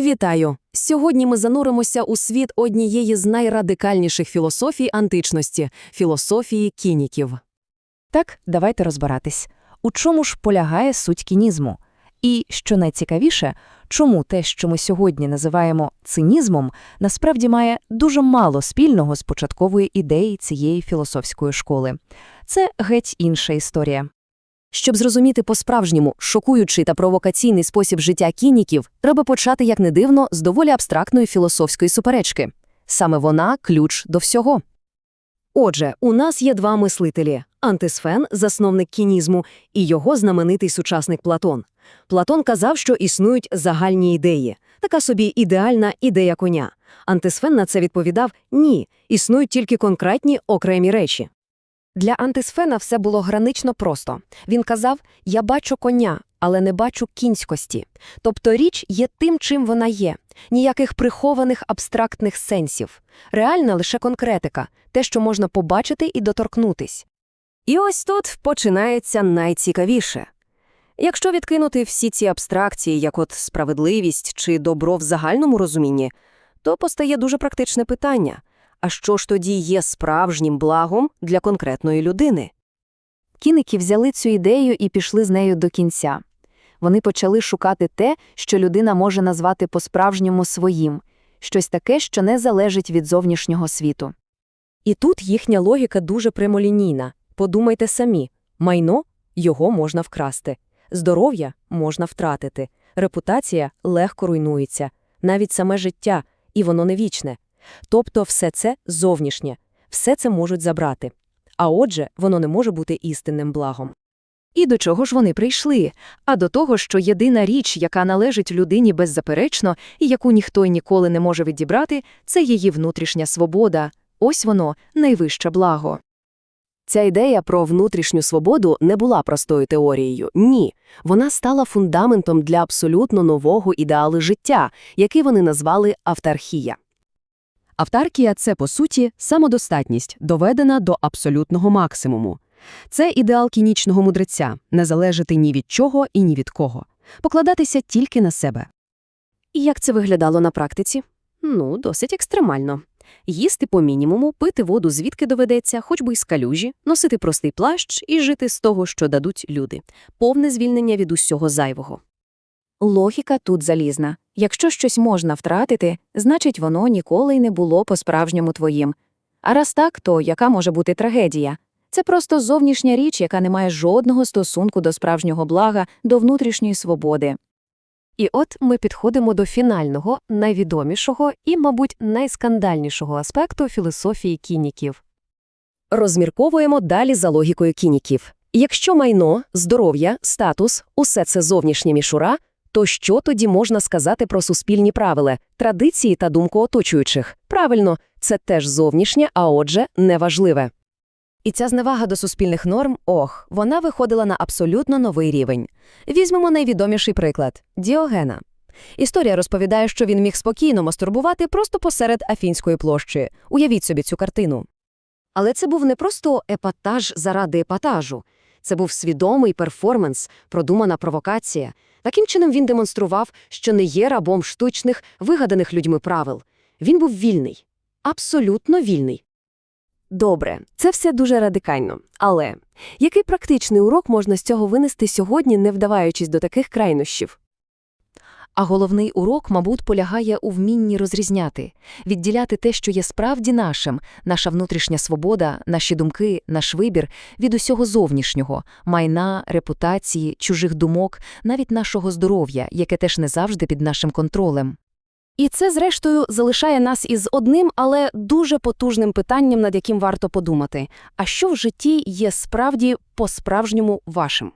Вітаю! Сьогодні ми зануримося у світ однієї з найрадикальніших філософій античності філософії кініків. Так, давайте розбиратись. У чому ж полягає суть кінізму? І, що найцікавіше, чому те, що ми сьогодні називаємо цинізмом, насправді має дуже мало спільного з початковою ідеєю цієї філософської школи. Це геть інша історія. Щоб зрозуміти по-справжньому шокуючий та провокаційний спосіб життя кініків, треба почати, як не дивно, з доволі абстрактної філософської суперечки. Саме вона – ключ до всього. Отже, у нас є два мислителі – Антисфен, засновник кінізму, і його знаменитий сучасник Платон. Платон казав, що існують загальні ідеї. Така собі ідеальна ідея коня. Антисфен на це відповідав – ні, існують тільки конкретні окремі речі. Для антисфена все було гранично просто. Він казав «я бачу коня, але не бачу кінськості». Тобто річ є тим, чим вона є. Ніяких прихованих абстрактних сенсів. Реальна лише конкретика, те, що можна побачити і доторкнутись. І ось тут починається найцікавіше. Якщо відкинути всі ці абстракції, як от справедливість чи добро в загальному розумінні, то постає дуже практичне питання – а що ж тоді є справжнім благом для конкретної людини? Кіники взяли цю ідею і пішли з нею до кінця. Вони почали шукати те, що людина може назвати по-справжньому своїм, щось таке, що не залежить від зовнішнього світу. І тут їхня логіка дуже прямолінійна. Подумайте самі. Майно – його можна вкрасти. Здоров'я можна втратити. Репутація легко руйнується. Навіть саме життя, і воно не вічне. Тобто все це зовнішнє, все це можуть забрати. А отже, воно не може бути істинним благом. І до чого ж вони прийшли? А до того, що єдина річ, яка належить людині беззаперечно і яку ніхто й ніколи не може відібрати, це її внутрішня свобода. Ось воно найвище благо. Ця ідея про внутрішню свободу не була простою теорією. Ні. Вона стала фундаментом для абсолютно нового ідеалу життя, який вони назвали автархія. Автаркія – це, по суті, самодостатність, доведена до абсолютного максимуму. Це ідеал кінічного мудреця – не залежати ні від чого і ні від кого, покладатися тільки на себе. І як це виглядало на практиці? Ну, досить екстремально. Їсти по мінімуму, пити воду звідки доведеться, хоч би й з калюжі, носити простий плащ і жити з того, що дадуть люди. Повне звільнення від усього зайвого. Логіка тут залізна. Якщо щось можна втратити, значить воно ніколи й не було по-справжньому твоїм. А раз так, то яка може бути трагедія? Це просто зовнішня річ, яка не має жодного стосунку до справжнього блага, до внутрішньої свободи. І от ми підходимо до фінального, найвідомішого і, мабуть, найскандальнішого аспекту філософії кініків. Розмірковуємо далі за логікою кініків. Якщо майно, здоров'я, статус – усе це зовнішня мішура, то що тоді можна сказати про суспільні правила, традиції та думку оточуючих? Правильно, це теж зовнішнє, а отже, неважливе. І ця зневага до суспільних норм, ох, вона виходила на абсолютно новий рівень. Візьмемо найвідоміший приклад – Діогена. Історія розповідає, що він міг спокійно мастурбувати просто посеред Афінської площі. Уявіть собі цю картину. Але це був не просто епатаж заради епатажу. Це був свідомий перформанс, продумана провокація. Таким чином він демонстрував, що не є рабом штучних, вигаданих людьми правил. Він був вільний. Абсолютно вільний. Добре, це все дуже радикально. Але який практичний урок можна з цього винести сьогодні, не вдаваючись до таких крайнощів? А головний урок, мабуть, полягає у вмінні розрізняти, відділяти те, що є справді нашим, наша внутрішня свобода, наші думки, наш вибір від усього зовнішнього, майна, репутації, чужих думок, навіть нашого здоров'я, яке теж не завжди під нашим контролем. І це, зрештою, залишає нас із одним, але дуже потужним питанням, над яким варто подумати: а що в житті є справді по-справжньому вашим?